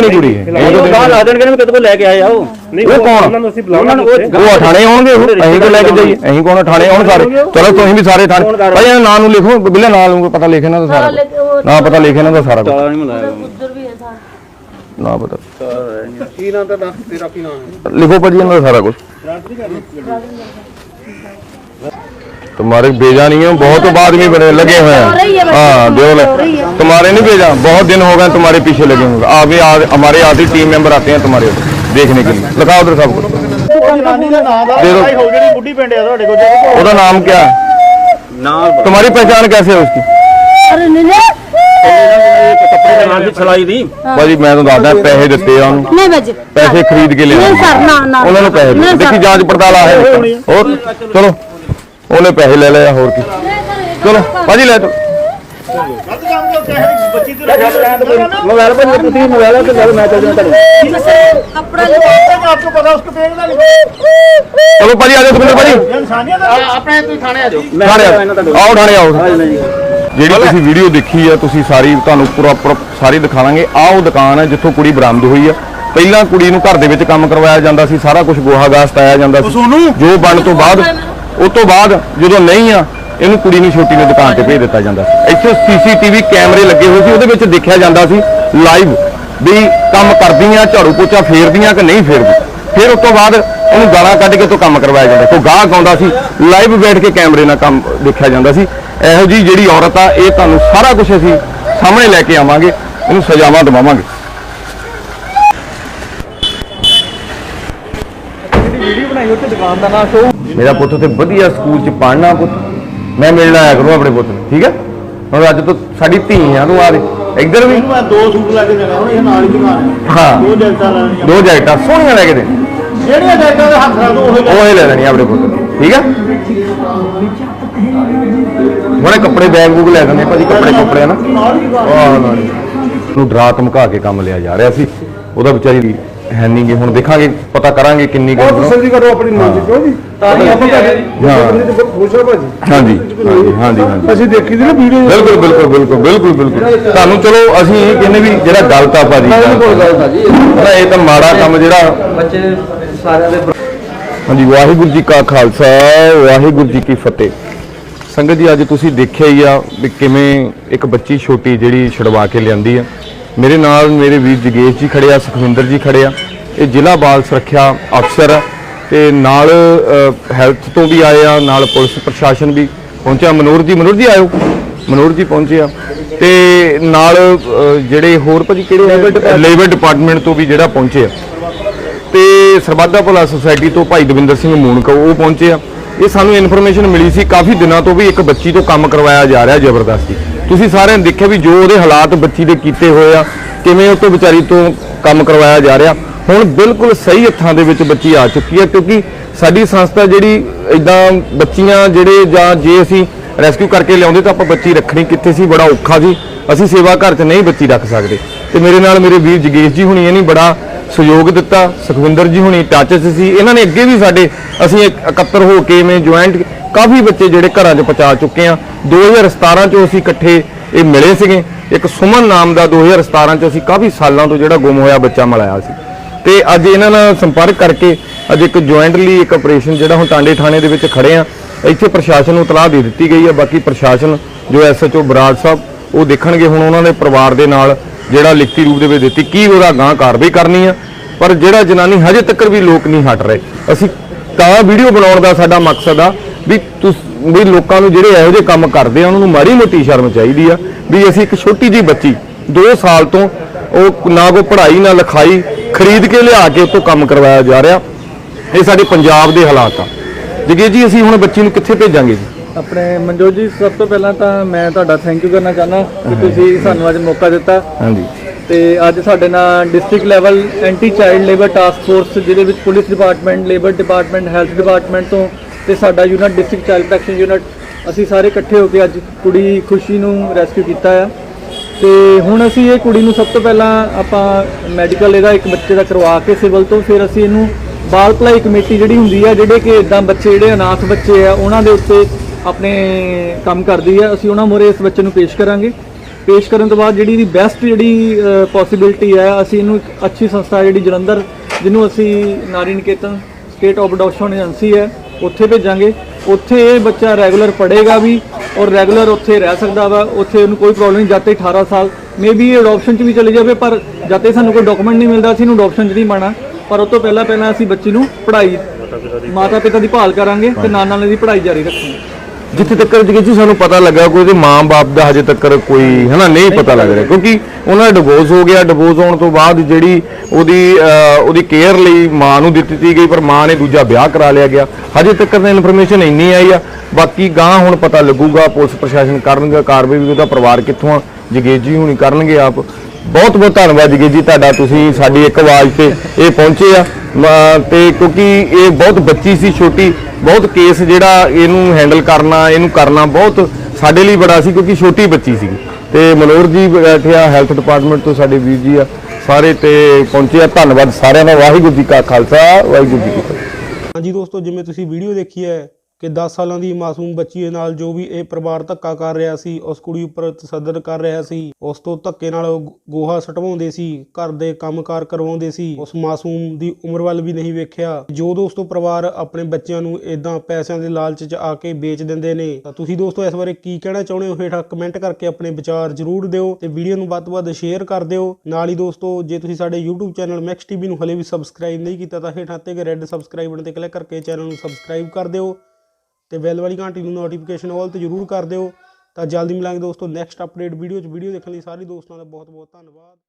ਦੇਣੀ ਕੁੜੀ ਉਹ ਗਾਲ ਲਾ ਦੇਣਗੇ ਨਾ ਕਿਤੇ ਕੋ ਲੈ ਕੇ ਆਏ ਆ ਉਹ? ਨਹੀਂ ਉਹ ਕੌਣ? ਉਹਨਾਂ ਨੂੰ ਅਸੀਂ ਬੁਲਾਉਣਾ ਉੱਥੇ। ਉਹ ਥਾਣੇ ਆਉਣਗੇ ਉਹ ਅਸੀਂ ਕੋ ਲੈ ਕੇ ਜਾਈਏ? ਅਸੀਂ ਕੋਣ ਥਾਣੇ ਆਉਣ ਸਾਰੇ। ਚਲੋ ਤੁਸੀਂ ਵੀ ਸਾਰੇ ਥਾਣੇ ਭਾਈ ਇਹਨਾਂ ਨਾਂ ਨੂੰ ਲਿਖੋ ਬਿੱਲੇ ਨਾਂ ਨੂੰ ਪਤਾ ਲਿਖੇ ਨਾ ਸਾਰਾ। ਨਾਂ ਪਤਾ ਲਿਖੇ ਨਾ ਸਾਰਾ ਕੁਛ। ਤਾਲਾ ਨਹੀਂ ਮਿਲਾਇਆ ਨਾਂ ਪਤਾ। ਕੀ ਨਾਂ ਤਾਂ ਦੱਸ ਤੇਰਾ ਕੀ ਨਾਂ ਲਿਖੋ ਭਾਜੀ ਇਹਨਾਂ ਦਾ ਸਾਰਾ ਕੁਝ तुम्हारे भेजा नहीं है बहुत बाद में बड़े लगे हुए हैं हाँ देवल तुम्हारे नहीं भेजा बहुत दिन हो गए तुम्हारे पीछे लगे हुए अभी आ- हमारे आधी टीम मेंबर आते हैं तुम्हारे उधर देखने के लिए लिखाओ उधर सब कुछ दे दो ਬੁੱਢੀ ਪਿੰਡ ਆ ਤੁਹਾਡੇ ਕੋਲ ਉਹਦਾ ਨਾਮ क्या है ਨਾਲ तुम्हारी पहचान कैसे है उसकी अरे नहीं ਕੱਪੜੇ ਦੇ ਨਾਲ ਦੀ ਸਲਾਈ ਦੀ ਭਾਜੀ ਮੈਂ ਤੁਹਾਨੂੰ ਦੱਸਦਾ ਪੈਸੇ ਦਿੱਤੇ ਆ ਉਹਨੂੰ नहीं बजे ਪੈਸੇ ਖਰੀਦ ਕੇ ਲਿਆ नहीं सर ना ना ਉਹਨਾਂ ਨੂੰ ਪੈਸੇ ਦਿੱਤੇ नहीं ਦੇਖੀ सर ਜਾਂਚ ਪੜਤਾਲ ਆ ਹੈ ਹੋਰ ਚਲੋ ਉਹਨੇ ਪੈਸੇ ਲੈ ਲਏ ਹੋਰ ਕੀ। ਚਲੋ ਭਾਜੀ ਲੈ ਚਲੋ ਮੋਬਾਈਲ ਪਰ ਤੁਸੀਂ ਮੋਬਾਈਲ ਤੇ ਗੱਲ ਮੈਂ ਚੱਲ ਜਾਣਾ ਚਲੋ ਭਾਜੀ ਆ ਜਾਓ ਭਾਜੀ। ਆਪਣੇ ਤੁਸੀਂ ਥਾਣੇ ਆ ਜਾਓ ਥਾਣੇ ਆਓ ਥਾਣੇ ਆਓ। ਜਿਹੜੀ ਤੁਸੀਂ ਵੀਡੀਓ ਦੇਖੀ ਆ ਤੁਸੀਂ ਸਾਰੀ ਤੁਹਾਨੂੰ ਪੂਰਾ ਸਾਰੀ ਦਿਖਾਵਾਂਗੇ। ਆਹ ਉਹ ਦੁਕਾਨ ਹੈ ਜਿੱਥੋਂ ਕੁੜੀ ਬਰਾਮਦ ਹੋਈ ਆ। ਪਹਿਲਾਂ ਕੁੜੀ ਨੂੰ ਘਰ ਦੇ ਵਿੱਚ ਕੰਮ ਕਰਵਾਇਆ ਜਾਂਦਾ ਸੀ ਸਾਰਾ ਕੁਝ ਗੋਹਾ ਗਾਸ ਪਾਇਆ ਜਾਂਦਾ ਸੀ। ਜੋ ਬਣ ਤੋਂ ਬਾਅਦ ਉਸ ਤੋਂ ਬਾਅਦ ਜਦੋਂ ਨਹੀਂ ਆ ਇਹਨੂੰ ਕੁੜੀ ਨੂੰ ਛੋਟੀ ਨੂੰ ਦੁਕਾਨ ਤੇ ਭੇਜ ਦਿੱਤਾ ਜਾਂਦਾ। ਸੀ ਇੱਥੇ ਸੀਸੀਟੀਵੀ ਕੈਮਰੇ ਲੱਗੇ ਹੋਏ ਸੀ ਉਹਦੇ ਵਿੱਚ ਦੇਖਿਆ ਜਾਂਦਾ ਸੀ ਲਾਈਵ ਵੀ ਕੰਮ ਕਰਦੀਆਂ ਝਾੜੂ ਪੋਚਾ ਫੇਰਦੀਆਂ ਕਿ ਨਹੀਂ ਫੇਰਦੀ ਫਿਰ ਉਸ ਤੋਂ ਬਾਅਦ ਉਹਨੂੰ ਗਾਲਾਂ ਕੱਢ ਕੇ ਤੋਂ ਕੰਮ ਕਰਵਾਇਆ ਜਾਂਦਾ। ਕੋਈ ਗਾਹਕ ਆਉਂਦਾ ਸੀ ਲਾਈਵ ਬੈਠ ਕੇ ਕੈਮਰੇ ਨਾਲ ਕੰਮ ਦੇਖਿਆ ਜਾਂਦਾ ਸੀ। ਇਹੋ ਜੀ ਜਿਹੜੀ ਔਰਤ ਆ ਇਹ ਤੁਹਾਨੂੰ ਸਾਰਾ ਕੁਝ ਅਸੀਂ ਸਾਹਮਣੇ ਲੈ ਕੇ ਆਵਾਂਗੇ ਇਹਨੂੰ ਸਜ਼ਾਵਾਂ ਦਿਵਾਵਾਂਗੇ ਵੀਡੀਓ ਬਣਾਈ ਉੱਥੇ ਦੁਕਾਨ ਦਾ ਨਾਮ ਸ਼ੋ ਮੇਰਾ ਪੁੱਤ ਤੇ ਵਧੀਆ ਸਕੂਲ ਚ ਪੜ੍ਹਨਾ ਪੁੱਤ। ਮੈਂ ਮਿਲਣਾ ਆਇਆ ਕਰੂੰ ਆਪਣੇ ਪੁੱਤ ਨੂੰ ਠੀਕ ਹੈ? ਹੁਣ ਅੱਜ ਤੋਂ ਸਾਡੀ ਧੀ ਆ ਤੂੰ ਆ ਦੇ। ਇੱਧਰ ਵੀ। ਮੈਂ ਦੋ ਸੂਟ ਲੈ ਕੇ ਦੇਣੇ ਹੁਣ ਇਹ ਨਾਲ ਹੀ ਦੁਕਾਨ ਹੈ। ਹਾਂ। ਦੋ ਜੈਕਟਾਂ ਲੈਣੀਆਂ। ਦੋ ਜੈਕਟਾਂ ਸੋਹਣੀਆਂ ਲੈ ਕੇ ਦੇ। ਜਿਹੜੀਆਂ ਜੈਕਟਾਂ ਦੇ ਹੱਥ ਨਾਲ ਉਹ ਹੀ ਲੈ ਲੈਣੀ ਆਪਣੇ ਪੁੱਤ ਨੂੰ, ਠੀਕ ਹੈ? ਹੁਣੇ ਕੱਪੜੇ ਬੈਗ ਬੂਗ ਲੈ ਦਿੰਦੇ ਭਾਜੀ ਕੱਪੜੇ ਕੱਪੜੇ ਨਾ। ਆਹ ਨਾ ਨੂੰ ਡਰਾ ਧਮਕਾ ਕੇ ਕੰਮ ਲਿਆ ਜਾ ਰਿਹਾ ਸੀ। ਉਹਦਾ ਵਿਚਾਰੀ ਹੈ ਨਹੀਂ ਗੇ ਹੁਣ ਦੇਖਾਂਗੇ ਪਤਾ ਕਰਾਂਗੇ ਕਿੰਨੀ ਕੁ ਤਸੱਲੀ ਕਰੋ ਆਪਣੀ ਮਰਜ਼ੀ ਕਿਉਂ ਜੀ? ਤਾਂ ਹੀ ਆਪਾਂ ਹਾਂ। ਬੰਦੇ ਤੇ ਬਹੁਤ ਖੁਸ਼ ਆ ਭਾਜੀ। ਹਾਂਜੀ ਹਾਂਜੀ ਹਾਂਜੀ ਹਾਂਜੀ। ਅਸੀਂ ਦੇਖੀ ਸੀ ਨਾ ਵੀਡੀਓ ਬਿਲਕੁਲ ਬਿਲਕੁਲ ਬਿਲਕੁਲ ਬਿਲਕੁਲ ਬਿਲਕੁਲ। ਤੁਹਾਨੂੰ ਚਲੋ ਅਸੀਂ ਇਹ ਕਹਿੰਦੇ ਵੀ ਜਿਹੜਾ ਗਲਤ ਆ ਭਾਜੀ ਹਨਾ, ਇਹ ਤਾਂ ਮਾੜਾ ਕੰਮ ਜਿਹੜਾ ਬੱਚੇ ਸਾਰਿਆਂ ਦੇ ਹਾਂਜੀ ਵਾਹਿਗੁਰੂ ਜੀ ਕਾ ਖਾਲਸਾ ਵਾਹਿਗੁਰੂ ਜੀ ਕੀ ਫਤਿਹ। ਸੰਗਤ ਜੀ ਅੱਜ ਤੁਸੀਂ ਦੇਖਿਆ ਹੀ ਆ ਵੀ ਕਿਵੇਂ ਇੱਕ ਬੱਚੀ ਛੋਟੀ ਜਿਹੜੀ ਛੁਡਵਾ ਕੇ ਲਿਆਂਦੀ ਆ। ਮੇਰੇ ਨਾਲ ਮੇਰੇ ਵੀਰ ਜਗੇਸ਼ ਜੀ ਖੜੇ ਆ ਸੁਖਵਿੰਦਰ ਜੀ ਖੜੇ ਆ। ਇਹ ਜ਼ਿਲ੍ਹਾ ਬਾਲ ਸੁਰੱਖਿਆ ਅਫਸਰ ਤੇ ਨਾਲ ਹੈਲਥ ਤੋਂ ਵੀ ਆਏ ਆ ਨਾਲ ਪੁਲਿਸ ਪ੍ਰਸ਼ਾਸਨ ਵੀ ਪਹੁੰਚਿਆ। ਮਨੋਰ ਜੀ ਮਨੋਰ ਜੀ ਆਇਓ। ਮਨੋਰ ਜੀ ਪਹੁੰਚੇ ਆ। ਤੇ ਨਾਲ ਜਿਹੜੇ ਹੋਰ ਭਾਜੀ ਕਿਹੜੇ ਲੇਬਰ ਡਿਪਾਰਟਮੈਂਟ ਤੋਂ ਵੀ ਜਿਹੜਾ ਪਹੁੰਚੇ ਆ। ਤੇ ਸਰਬੱਤਾ ਭਲਾ ਸੁਸਾਇਟੀ ਤੋਂ ਭਾਈ ਦਵਿੰਦਰ ਸਿੰਘ ਮੂਨਕ ਉਹ ਪਹੁੰਚੇ ਆ। ਇਹ ਸਾਨੂੰ ਇਨਫੋਰਮੇਸ਼ਨ ਮਿਲੀ ਸੀ ਕਾਫੀ ਦਿਨਾਂ ਤੋਂ ਵੀ ਇੱਕ ਬੱਚੀ ਤੋਂ ਕੰਮ ਕਰਵਾਇਆ ਜਾ ਰਿਹਾ ਜ਼ਬਰਦਸਤੀ। ਤੁਸੀਂ ਸਾਰਿਆਂ ਨੇ ਦੇਖਿਆ ਵੀ ਜੋ ਉਹਦੇ ਹਾਲਾਤ ਬੱਚੀ ਦੇ ਕੀਤੇ ਹੋਏ ਆ, ਕਿਵੇਂ ਉਹ ਤੋਂ ਵਿਚਾਰੀ ਤੋਂ ਕੰਮ ਕਰਵਾਇਆ ਜਾ ਰਿਹਾ। ਹੁਣ ਬਿਲਕੁਲ ਸਹੀ ਹੱਥਾਂ ਦੇ ਵਿੱਚ ਬੱਚੀ ਆ ਚੁੱਕੀ ਹੈ ਕਿਉਂਕਿ ਸਾਡੀ ਸੰਸਥਾ ਜਿਹੜੀ ਇਦਾਂ ਬੱਚੀਆਂ ਜਿਹੜੇ ਜਾਂ ਜੇ ਅਸੀਂ ਰੈਸਕਿਊ ਕਰਕੇ ਲਿਆਉਂਦੇ ਤਾਂ ਆਪਾਂ ਬੱਚੀ ਰੱਖਣੀ ਕਿੱਥੇ ਸੀ, ਬੜਾ ਔਖਾ ਸੀ। ਅਸੀਂ ਸੇਵਾ ਘਰ 'ਚ ਨਹੀਂ ਬੱਚੀ ਰੱਖ ਸਕਦੇ। ਤੇ ਮੇਰੇ ਨਾਲ ਮੇਰੇ ਵੀਰ ਜਗੇਸ਼ ਜੀ ਹੁਣੀ, ਇਹਨੇ ਬੜਾ ਸਹਿਯੋਗ ਦਿੱਤਾ, ਸੁਖਵਿੰਦਰ ਜੀ ਹੁਣੀ ਟੱਚ ਸੀ, ਇਹਨਾਂ ਨੇ ਅੱਗੇ ਵੀ ਸਾਡੇ, ਅਸੀਂ ਇਕੱਤਰ ਹੋ ਕੇ ਮੈਂ ਜੁਆਇੰਟ ਕਾਫੀ ਬੱਚੇ ਜਿਹੜੇ ਘਰਾਂ 'ਚ ਪਹੁੰਚਾ ਚੁੱਕੇ ਆ। 2017 'ਚ ਅਸੀਂ ਇਕੱਠੇ ਇਹ ਮਿਲੇ ਸੀਗੇ। ਇੱਕ ਸੁਮਨ ਨਾਮ ਦਾ 2017 'ਚ ਅਸੀਂ ਕਾਫੀ ਸਾਲਾਂ ਤੋਂ ਜਿਹੜਾ ਗੁੰਮ ਹੋਇਆ ਬੱਚਾ ਮਿਲਾਇਆ ਸੀ। ਤੇ ਅੱਜ ਇਹਨਾਂ ਨਾਲ ਸੰਪਰਕ ਕਰਕੇ ਅੱਜ ਇੱਕ ਜੁਆਇੰਟਲੀ ਇੱਕ ਆਪਰੇਸ਼ਨ ਜਿਹੜਾ ਹੁਣ ਟਾਂਡੇ ਥਾਣੇ ਦੇ ਵਿੱਚ ਖੜੇ ਆ। ਇੱਥੇ ਪ੍ਰਸ਼ਾਸਨ ਨੂੰ ਤਲਾਹ ਦੇ ਦਿੱਤੀ ਗਈ ਹੈ ਬਾਕੀ ਪ੍ਰਸ਼ਾਸਨ ਜੋ ਐਸਐਚਓ ਬਰਾੜ ਸਾਹਿਬ, ਉਹ ਦੇਖਣਗੇ ਹੁਣ ਉਹਨਾਂ ਦੇ ਪਰਿਵਾਰ ਦੇ ਨਾਲ ਜਿਹੜਾ ਲਿਖਤੀ ਰੂਪ ਦੇ ਵਿੱਚ ਦਿੱਤੀ। ਕੀ ਉਹਦਾ ਗਾਂ ਕਾਰਵਾਈ ਕਰਨੀ ਆ। ਪਰ ਜਿਹੜਾ ਜਨਾਨੀ ਹਜੇ ਤੱਕ ਵੀ ਲੋਕ ਨਹੀਂ ਹਟ ਰਹੇ। ਅਸੀਂ ਤਾਂ ਵੀਡੀਓ ਬਣਾਉਣ ਦਾ ਸਾਡਾ ਮਕਸਦ ਆ ਵੀ ਤੁਸ ਵੀ ਲੋਕਾਂ ਨੂੰ ਜਿਹੜੇ ਇਹੋ ਜਿਹੇ ਕੰਮ ਕਰਦੇ ਆ ਉਹਨਾਂ ਨੂੰ ਮਾੜੀ ਮੋਟੀ ਸ਼ਰਮ ਚਾਹੀਦੀ ਆ ਵੀ ਅਸੀਂ ਇੱਕ ਛੋਟੀ ਜੀ ਬੱਚੀ 2 ਸਾਲ ਤੋਂ ਉਹ ਨਾ ਕੋ ਪੜ੍ਹਾਈ ਨਾ ਲਿਖਾਈ ਖਰੀਦ ਕੇ ਲਿਆ ਕੇ ਉਤੋਂ ਕੰਮ ਕਰਵਾਇਆ ਜਾ ਰਿਹਾ। ਇਹ ਸਾਡੇ ਪੰਜਾਬ ਦੇ ਹਾਲਾਤ ਆ। ਜਗੇ ਜੀ ਅਸੀਂ ਹੁਣ ਬੱਚੀ ਨੂੰ ਕਿੱਥੇ ਭੇਜਾਂਗੇ ਜੀ? ਆਪਣੇ ਮਨਜੋਤ ਜੀ ਸਭ ਤੋਂ ਪਹਿਲਾਂ ਤਾਂ ਮੈਂ ਤੁਹਾਡਾ ਥੈਂਕ ਯੂ ਕਰਨਾ ਚਾਹੁੰਦਾ ਕਿ ਤੁਸੀਂ ਸਾਨੂੰ ਅੱਜ ਮੌਕਾ ਦਿੱਤਾ। ਹਾਂਜੀ। ਤੇ ਅੱਜ ਸਾਡੇ ਨਾਲ district level anti child labour task force ਜਿਹਦੇ ਵਿੱਚ police department labour department health department ਤੋਂ ਤੇ ਸਾਡਾ unit district child protection unit ਅਸੀਂ ਸਾਰੇ ਇਕੱਠੇ ਹੋ ਕੇ ਅੱਜ ਕੁੜੀ ਖੁਸ਼ੀ ਨੂੰ ਰੈਸਕਿਊ ਕੀਤਾ ਆ। ਤੇ ਹੁਣ ਅਸੀਂ ਇਹ ਕੁੜੀ ਨੂੰ ਸਭ ਤੋਂ ਪਹਿਲਾਂ ਆਪਾਂ ਮੈਡੀਕਲ ਇਹਦਾ ਇੱਕ ਬੱਚੇ ਦਾ ਕਰਵਾ ਕੇ ਸਿਵਲ ਤੋਂ, ਫਿਰ ਅਸੀਂ ਇਹਨੂੰ ਬਾਲ ਭਲਾਈ ਕਮੇਟੀ ਜਿਹੜੀ ਹੁੰਦੀ ਆ, ਜਿਹੜੇ ਕਿ ਇਦਾਂ ਬੱਚੇ, ਜਿਹੜੇ ਅਨਾਥ ਬੱਚੇ ਆ, ਉਹਨਾਂ ਦੇ ਉੱਤੇ ਆਪਣੇ ਕੰਮ ਕਰਦੀ ਆ। ਅਸੀਂ ਉਹਨਾਂ ਮੋਰੇ ਇਸ ਬੱਚੇ ਨੂੰ ਪੇਸ਼ ਕਰਾਂਗੇ। ਪੇਸ਼ ਕਰਨ ਤੋਂ ਬਾਅਦ ਜਿਹੜੀ ਦੀ ਬੈਸਟ ਜਿਹੜੀ ਪੋਸਿਬਿਲਿਟੀ ਹੈ ਅਸੀਂ ਇਹਨੂੰ ਇੱਕ ਅੱਛੀ ਸੰਸਥਾ ਜਿਹੜੀ ਜਲੰਧਰ ਜਿਹਨੂੰ ਅਸੀਂ Nari Niketan state of adoption agency ਹੈ ਉੱਥੇ ਭੇਜਾਂਗੇ। ਉੱਥੇ ਇਹ ਬੱਚਾ ਰੈਗੂਲਰ ਪੜ੍ਹੇਗਾ ਵੀ ਔਰ ਰੈਗੂਲਰ ਉੱਥੇ ਰਹਿ ਸਕਦਾ ਵਾ ਉੱਥੇ ਉਹਨੂੰ ਕੋਈ ਪ੍ਰੋਬਲਮ ਨਹੀਂ ਜਦ ਤੱਕ 18 ਸਾਲ। ਮੇਬੀ ਇਹ ਅਡਾਪਸ਼ਨ 'ਚ ਵੀ ਚਲੇ ਜਾਵੇ ਪਰ ਜਦ ਸਾਨੂੰ ਕੋਈ ਡਾਕੂਮੈਂਟ ਨਹੀਂ ਮਿਲਦਾ ਅਸੀਂ ਇਹਨੂੰ ਅਡਾਪਸ਼ਨ 'ਚ ਨਹੀਂ ਪਾਣਾ ਪਰ ਉਸ ਤੋਂ ਪਹਿਲਾਂ ਪਹਿਲਾਂ ਅਸੀਂ ਬੱਚੀ ਨੂੰ ਪੜ੍ਹਾਈ ਮਾਤਾ ਪਿਤਾ ਦੀ ਭਾਲ ਕਰਾਂਗੇ ਤੇ ਨਾਲ ਨਾਲ ਇਹਦੀ ਪੜ੍ਹਾਈ ਜਾਰੀ ਰੱਖਾਂਗੇ। ਜਿੱਥੇ ਤੱਕ ਜਗੇ ਜੀ ਸਾਨੂੰ ਪਤਾ ਲੱਗਾ ਕੋਈ ਉਹਦੇ ਮਾਂ-ਬਾਪ ਦਾ ਹਜੇ ਤੱਕ ਕੋਈ ਹਨਾ ਨਹੀਂ ਪਤਾ ਲੱਗ ਰਿਹਾ। ਕਿਉਂਕਿ ਉਹਨਾਂ ਦਾ ਡਿਵੋਰਸ ਹੋ ਗਿਆ। ਡਿਵੋਰਸ ਹੋਣ ਤੋਂ ਬਾਅਦ ਜਿਹੜੀ ਉਹਦੀ ਉਹਦੀ ਕੇਅਰ ਲਈ ਮਾਂ ਨੂੰ ਦਿੱਤੀ ਗਈ, ਪਰ ਮਾਂ ਨੇ ਦੂਜਾ ਵਿਆਹ ਕਰਾ ਲਿਆ ਗਿਆ। ਹਜੇ ਤੱਕ ਤਾਂ ਇਨਫੋਰਮੇਸ਼ਨ ਇੰਨੀ ਆਈ ਆ। ਬਾਕੀ ਗਾਂ ਹੁਣ ਪਤਾ ਲੱਗੂਗਾ, ਪੁਲਿਸ ਪ੍ਰਸ਼ਾਸਨ ਕਰਨਗਾ, ਕਾਰਵਾਈ ਵੀ ਉਹਦਾ ਪਰਿਵਾਰ ਕਿੱਥੋਂ ਆ? ਜਗੇਸ਼ ਜੀ ਹੁਣੀ ਕਰਨਗੇ ਆਪ। ਬਹੁਤ ਬਹੁਤ ਧੰਨਵਾਦ ਜਗੇਸ਼ ਜੀ ਤੁਹਾਡਾ, ਤੁਸੀਂ ਸਾਡੀ ਇੱਕ ਆਵਾਜ਼ ਤੇ ਇਹ ਪਹੁੰਚੇ ਆ। ਮ- ਤੇ ਕਿਉਂਕਿ ਇਹ ਬਹੁਤ ਬੱਚੀ ਸੀ, ਛੋਟੀ, ਬਹੁਤ ਕੇਸ ਜਿਹੜਾ ਇਹਨੂੰ ਹੈਂਡਲ ਕਰਨਾ, ਇਹਨੂੰ ਕਰਨਾ ਬਹੁਤ ਸਾਡੇ ਲਈ ਬੜਾ ਸੀ, ਕਿਉਂਕਿ ਛੋਟੀ ਬੱਚੀ ਸੀ। ਤੇ ਮਨੋਰ ਜੀ ਬੈਠੇ ਆ ਹੈਲਥ ਡਿਪਾਰਟਮੈਂਟ ਤੋਂ ਸਾਡੇ ਵੀਰ ਜੀ ਆ, ਸਾਰੇ ਤੇ ਪਹੁੰਚੇ ਆ। ਧੰਨਵਾਦ ਸਾਰਿਆਂ ਦਾ। ਵਾਹਿਗੁਰੂ ਜੀ ਕਾ ਖਾਲਸਾ, ਵਾਹਿਗੁਰੂ ਜੀ ਕੀ ਫਤਿਹ। ਹਾਂਜੀ ਦੋਸਤੋ, ਜਿਵੇਂ ਤੁਸੀਂ ਵੀਡੀਓ ਦੇਖੀ ਹੈ ਕਿ 10 ਸਾਲਾਂ ਦੀ ਮਾਸੂਮ ਬੱਚੀ ਨਾਲ ਜੋ ਵੀ ਇਹ ਪਰਿਵਾਰ ਧੱਕਾ ਕਰ ਰਿਹਾ ਸੀ, ਉਸ ਕੁੜੀ ਉੱਪਰ ਤਸੱਦਦ ਕਰ ਰਿਹਾ ਸੀ। ਉਸ ਤੋਂ ਧੱਕੇ ਨਾਲ ਗੋਹਾ ਸਟਵਾਉਂਦੇ ਸੀ, ਘਰ ਦੇ ਕੰਮਕਾਰ ਕਰਵਾਉਂਦੇ ਸੀ। ਉਸ ਮਾਸੂਮ ਦੀ ਉਮਰ ਵੱਲ ਵੀ ਨਹੀਂ ਵੇਖਿਆ। ਜੋ ਦੋਸਤੋ ਪਰਿਵਾਰ ਆਪਣੇ ਬੱਚਿਆਂ ਨੂੰ ਇਦਾਂ ਪੈਸਿਆਂ ਦੇ ਲਾਲਚ 'ਚ ਆ ਕੇ ਵੇਚ ਦਿੰਦੇ ਨੇ। ਤਾਂ ਤੁਸੀਂ ਦੋਸਤੋ ਇਸ ਬਾਰੇ ਕੀ ਕਹਿਣਾ ਚਾਹੁੰਦੇ ਹੋ? ਹੇਠਾਂ ਕਮੈਂਟ ਕਰਕੇ ਆਪਣੇ ਵਿਚਾਰ ਜ਼ਰੂਰ ਦਿਓ ਤੇ ਵੀਡੀਓ ਨੂੰ ਵੱਧ ਤੋਂ ਵੱਧ ਸ਼ੇਅਰ ਕਰ ਦਿਓ। ਨਾਲ ਹੀ ਦੋਸਤੋ, ਜੇ ਤੁਸੀਂ ਸਾਡੇ YouTube ਚੈਨਲ ਮੈਕਸ ਟੀਵੀ ਨੂੰ ਹਲੇ ਵੀ ਸਬਸਕ੍ਰਾਈਬ ਨਹੀਂ ਕੀਤਾ ਤਾਂ ਹੇਠਾਂ ਤੇ ਰੈੱਡ ਸਬਸਕ੍ਰਾਈਬ ਬਟਨ ਤੇ ਕਲਿੱਕ ਕਰਕੇ ਚੈਨਲ ਨੂੰ ਸਬਸਕ੍ਰਾਈਬ ਕਰ ਦਿਓ। ਤੇ ਬੈਲ ਵਾਲੀ ਘੰਟੀ ਨੂੰ ਨੋਟੀਫਿਕੇਸ਼ਨ ਆਲ ਤੇ ਜ਼ਰੂਰ ਕਰ ਦਿਓ। ਤਾਂ ਜਲਦੀ ਮਿਲਾਂਗੇ ਦੋਸਤੋ ਨੈਕਸਟ ਅਪਡੇਟ ਵੀਡੀਓ 'ਚ। ਵੀਡੀਓ ਦੇਖਣ ਲਈ ਸਾਰੇ ਦੋਸਤਾਂ ਦਾ ਬਹੁਤ ਬਹੁਤ ਧੰਨਵਾਦ।